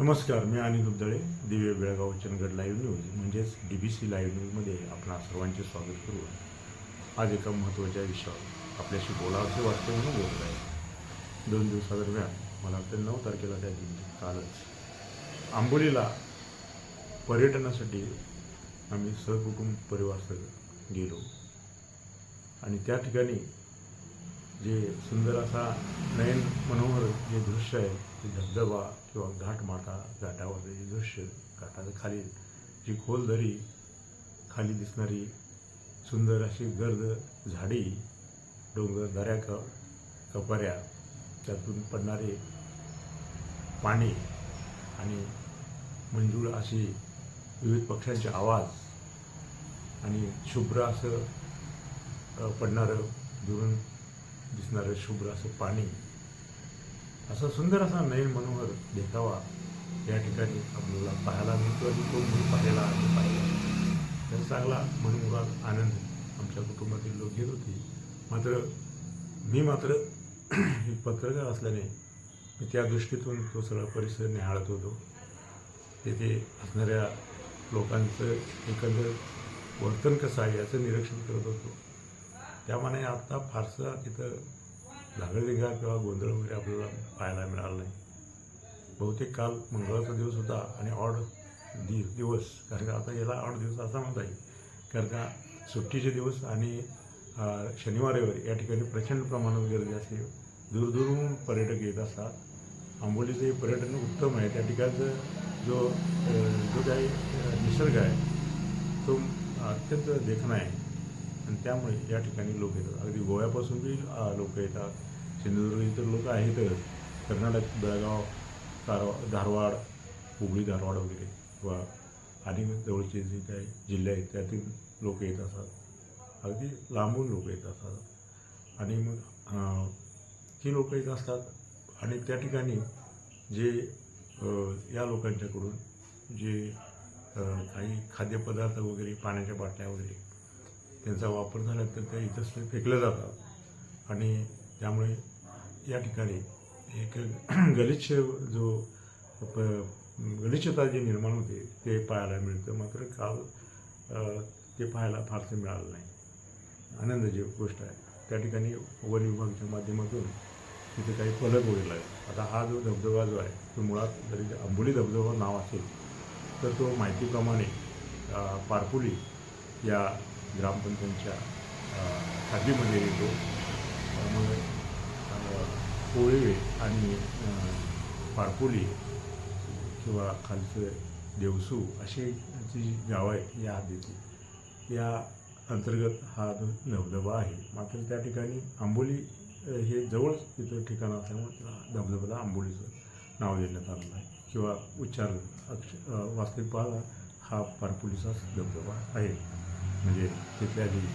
नमस्कार मी Anil Dubdale Divya Belgaum Chandgad live news म्हणजेच D B C live न्यूजमध्ये आपणा सर्वांचे स्वागत करून आज एका महत्त्वाच्या विषयावर आपल्याशी बोलावंसे वाटते म्हणून बोलत आहे. दोन दिवसादरम्यान मला वाटतं नऊ तारखेला त्या दिली कालच आंबोलीला पर्यटनासाठी आम्ही सहकुटुंब परिवारसह गेलो. आणि त्या ठिकाणी जे सुंदर असा नयन मनोहर जे दृश्य आहे ते धबधबा किंवा घाटमाथा घाटावरचं जे दृश्य घाटाच्या खाली जी खोल दरी खाली दिसणारी सुंदर अशी गर्द झाडी डोंगर दऱ्या क कपऱ्या त्यातून पडणारे पाणी आणि मंजूळ अशी विविध पक्ष्यांचे आवाज आणि शुभ्र असं पडणारं दुरून दिसणारं शुभ्र असं पाणी. असा सुंदर असा नयन मनोहर देखावा या ठिकाणी आपल्याला पाहायला मिळतो आणि तो मी पाहायला आणि पाहिला. त्याचा चांगला मनमुराद आनंद आमच्या कुटुंबातील लोक घेत होते. मात्र मी मात्र एक पत्रकार असल्याने मी त्या दृष्टीतून तो सगळा परिसर निहाळत होतो. तेथे असणाऱ्या लोकांचं एकंदर वर्तन कसं आहे याचं निरीक्षण करत होतो. त्यामाने आता फारसं तिथं धागडधिंगा किंवा गोंधळ वगैरे आपल्याला पाहायला मिळाला नाही. बहुतेक काल मंगळाचा दिवस होता आणि ऑड दि दिवस कारण का आता याला ऑड दिवस असा म्हणता येईल. कारण का सुट्टीचे दिवस आणि शनिवार रविवार या ठिकाणी प्रचंड प्रमाणात गर्दी असते. दूरदूरहून पर्यटक येत असतात. आंबोलीचं पर्यटन उत्तम आहे. त्या ठिकाणचं जो जो काही निसर्ग आहे तो अत्यंत देखणा आहे. आणि त्यामुळे या ठिकाणी लोक येतात. अगदी गोव्यापासून बी लोक येतात. सिंधुदुर्ग इतर लोक आहेतच कर्नाटक बेळगाव कारवा धारवाड हुबळी धारवाड वगैरे किंवा आणि जवळचे जे काही जिल्हे आहेत त्यातील लोक येत असतात. अगदी लांबून लोक येत असतात. आणि मग ही लोक येत असतात. आणि त्या ठिकाणी जे या लोकांच्याकडून जे काही खाद्यपदार्थ वगैरे पाण्याच्या बाटल्या वगैरे त्यांचा वापर झाला तर त्या इथंच फेकल्या जातात. आणि त्यामुळे या ठिकाणी एक गलिच्छ जो प गलिच्छता जी निर्माण होते ते पाहायला मिळतं. मात्र काल ते पाहायला फारसं मिळालं नाही. आनंदाची गोष्ट आहे. त्या ठिकाणी वन विभागाच्या माध्यमातून तिथे काही फलक वगैरे लागले. आता हा जो धबधबा जो आहे तो मुळात जरी आंबोली धबधबा नाव असेल तर तो माहितीप्रमाणे पारपुली या ग्रामपंचायतच्या खादीमध्ये येतो. त्यामुळे पोळे आणि पारपोली किंवा खालचं देवसू अशी जी गावं आहेत या हद्दीतली या अंतर्गत हा जो धबधबा आहे मात्र त्या ठिकाणी आंबोली हे जवळच तिथं ठिकाण असल्यामुळे त्या धबधब्याला आंबोलीचं नाव देण्यात आलेलं आहे. किंवा उच्चार अक्ष वास्तविक पाहता हा पारपोलीचाच धबधबा आहे. म्हणजे तिथल्या जी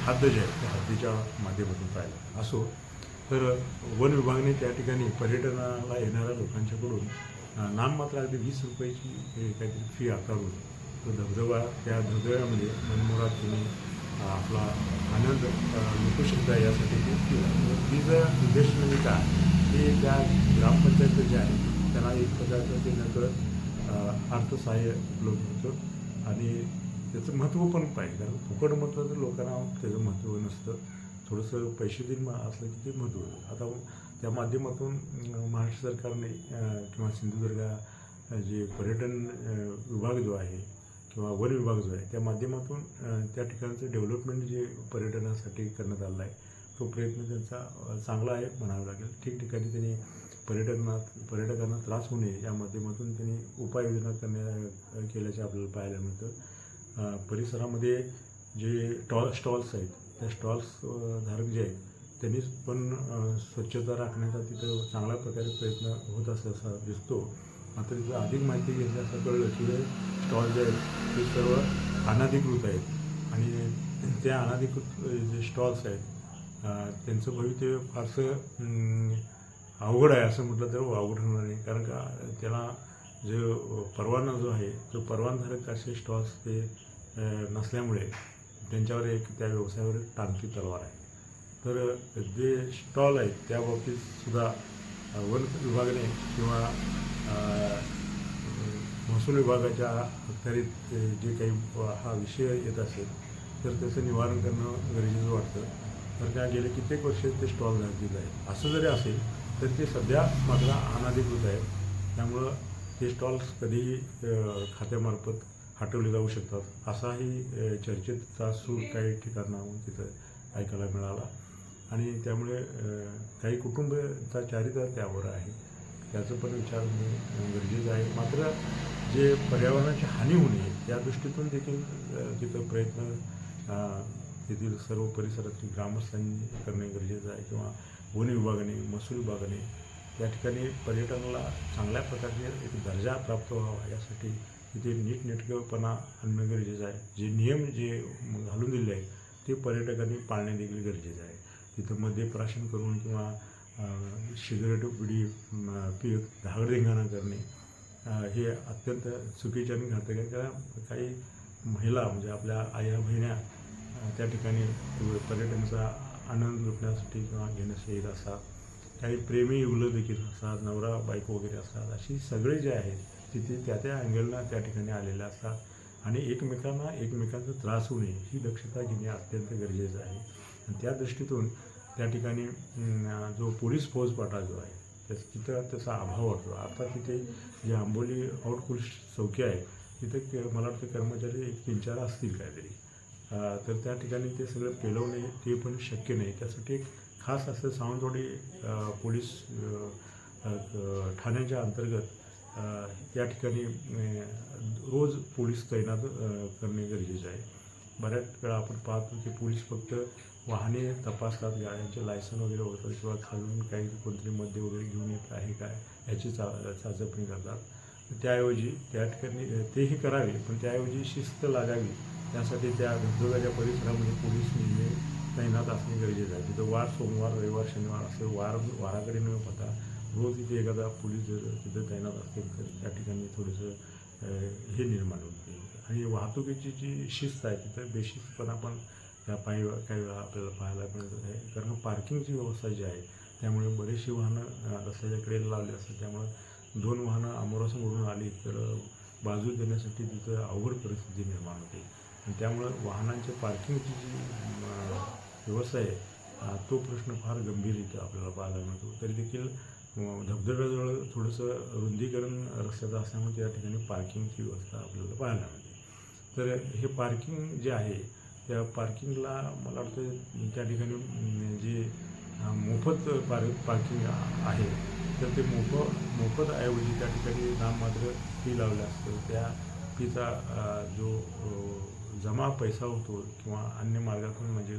हद्द जी आहे त्या हद्दीच्या माध्यमातून पाहिलं. असो तर वन विभागाने त्या ठिकाणी पर्यटनाला येणाऱ्या लोकांच्याकडून नाममात्र अगदी वीस रुपयाची हे काहीतरी फी आकारून तो धबधबा त्या धबधब्यामध्ये मनमोरात तुम्ही आपला आनंद अ, लुटू शकता यासाठी ते तिचा उद्देश म्हणजे काय? हे त्या ग्रामपंचायत जे आहे त्यांना एक प्रकारचं ते नकळत अर्थसहाय्य उपलब्ध होतं आणि त्याचं महत्त्व पण पाहिजे. कारण फुकट म्हटलं तर लोकांना त्याचं महत्त्व नसतं थोडंसं पैसे देऊन असलं की ते महत्त्व होतं. आता त्या माध्यमातून महाराष्ट्र सरकारने किंवा सिंधुदुर्ग जे पर्यटन विभाग जो आहे किंवा वन विभाग जो आहे त्या माध्यमातून त्या ठिकाणचं डेव्हलपमेंट जे पर्यटनासाठी करण्यात आलं आहे तो प्रयत्न त्यांचा चांगला आहे म्हणावा लागेल. ठिकठिकाणी त्यांनी पर्यटनात पर्यटकांना त्रास होऊ नये या माध्यमातून त्यांनी उपाययोजना करण्या केल्याचे आपल्याला पाहायला मिळतं. परिसरामध्ये जे टॉल स्टॉल्स आहेत त्या स्टॉल्स धारक जे आहेत त्यांनी पण स्वच्छता राखण्याचा तिथं चांगल्या प्रकारे प्रयत्न होत असा दिसतो. मात्र तिथं अधिक माहिती घेतली असं कळलं की जे स्टॉल जे आहेत ते सर्व अनाधिकृत आहेत. आणि त्या अनाधिकृत जे स्टॉल्स आहेत त्यांचं भवितव्य फारसं अवघड आहे असं म्हटलं तर अवघड होणार नाही. कारण का त्याला जो परवाना जो आहे तो परवानधारक असे स्टॉल्स ते नसल्यामुळे त्यांच्यावर एक त्या व्यवसायावर एक टांगती तलवार आहे. तर जे स्टॉल आहेत त्या बाबतीत सुद्धा वन विभागाने किंवा महसूल विभागाच्या अखत्यारीत जे काही हा विषय येत असेल तर त्याचं निवारण करणं गरजेचं वाटतं. तर त्या गेले कित्येक वर्ष ते स्टॉल झालेलं आहे असं जरी असेल तर ते सध्या मात्र अनाधिकृत आहे त्यामुळं ते स्टॉल्स कधीही खात्यामार्फत हटवले जाऊ शकतात. असाही चर्चेचा सूर काही ठिकाणाहून तिथं ऐकायला मिळाला. आणि त्यामुळे काही कुटुंबचा चारित्र त्यावर आहे. त्याचं पण विचार होणे गरजेचं आहे. मात्र जे पर्यावरणाची हानी होणे या त्या दृष्टीतून देखील तिथं प्रयत्न तेथील सर्व परिसरातील ग्रामस्थांनी करणे गरजेचं आहे. किंवा वन विभागाने महसूल विभागाने त्या ठिकाणी पर्यटनाला चांगल्या प्रकारचे एक दर्जा प्राप्त व्हावा यासाठी तिथे नीटनेटकेपणा आणणं गरजेचं आहे. जे नियम जे घालून दिले आहेत ते पर्यटकांनी पाळणे देखील गरजेचं आहे. तिथं मद्यप्राशन करून किंवा सिगरेट बिडी पी पीत करणे हे अत्यंत चुकीचे आणि घातक आहे. कारण काही महिला म्हणजे आपल्या आया बहिण्या त्या ठिकाणी पर्यटनाचा आनंद लुटण्यासाठी किंवा घेण्यासाठी येत असतात. काही प्रेमी युगलं देखील असतात नवरा बायको वगैरे असतात अशी सगळे जे आहेत तिथे त्या त्या अँगलला त्या ठिकाणी आलेले असतात. आणि एकमेकांना एकमेकांचा त्रास होऊ नये ही दक्षता घेणे अत्यंत गरजेचं आहे. आणि त्या दृष्टीतून त्या ठिकाणी जो पोलीस फौजपाटा जो आहे त्याच तिथं त्याचा अभाव वाटतो आता तिथे जे आंबोली आउट चौकी आहे तिथे मला वाटतं कर्मचारी एक तीन चार असतील काहीतरी. तर त्या ठिकाणी ते सगळं पेलवणे ते पण शक्य नाही. त्यासाठी एक खास असं सावंतवाडी पोलीस ठाण्याच्या अंतर्गत या ठिकाणी रोज पोलीस तैनात करणे गरजेचे आहे. बऱ्याच वेळा आपण पाहतो की पोलीस फक्त वाहने तपासतात गाड्यांचे लायसन वगैरे होतात किंवा खालून काही कोणतरी मद्य वगैरे घेऊन येत आहे काय याची चा चाचपणी करतात. त्याऐवजी त्या ठिकाणी तेही करावे पण त्याऐवजी शिस्त लागावी. त्यासाठी त्या धबधब्याच्या परिसरामध्ये पोलीस नेहमी तैनात असणे गरजेचं आहे. तिथं वार सोमवार रविवार शनिवार असं वार वाराकडे न होता. रोज तिथे एखादा पोलीस जर तिथं तैनात असतील तर त्या ठिकाणी थोडंसं हे निर्माण होते आणि वाहतुकीची जी शिस्त आहे तिथं बेशिस्तपणा पण त्या पायी काही वेळा आपल्याला पाहायला मिळत आहे. कारण पार्किंगची व्यवस्था जी आहे त्यामुळे बरेचशी वाहनं रस्त्याच्याकडे रस्त्याच्या कडेला लावली असतात. त्यामुळं दोन वाहनं अमोरासमोरून आली तर बाजू देण्यासाठी तिथं अवघड परिस्थिती निर्माण होते. आणि त्यामुळं वाहनांच्या पार्किंगची जी व्यवसाय व्यवस्था आहे तो प्रश्न फार गंभीररित्या आपल्याला पाहायला मिळतो. तरी देखील धबधब्याजवळ थोडंसं रुंदीकरण रस्त्याचं असल्यामुळे त्या ठिकाणी पार्किंगची व्यवस्था आपल्याला पाहायला मिळते. तर हे पार्किंग जे आहे त्या पार्किंगला मला वाटतं त्या ठिकाणी जे मोफत पार पार्किंग आहे तर ते मोफ मोफत ऐवजी त्या ठिकाणी नाममात्र फी लावलं असतं. त्या फीचा जो जमा पैसा होतो किंवा अन्य मार्गातून म्हणजे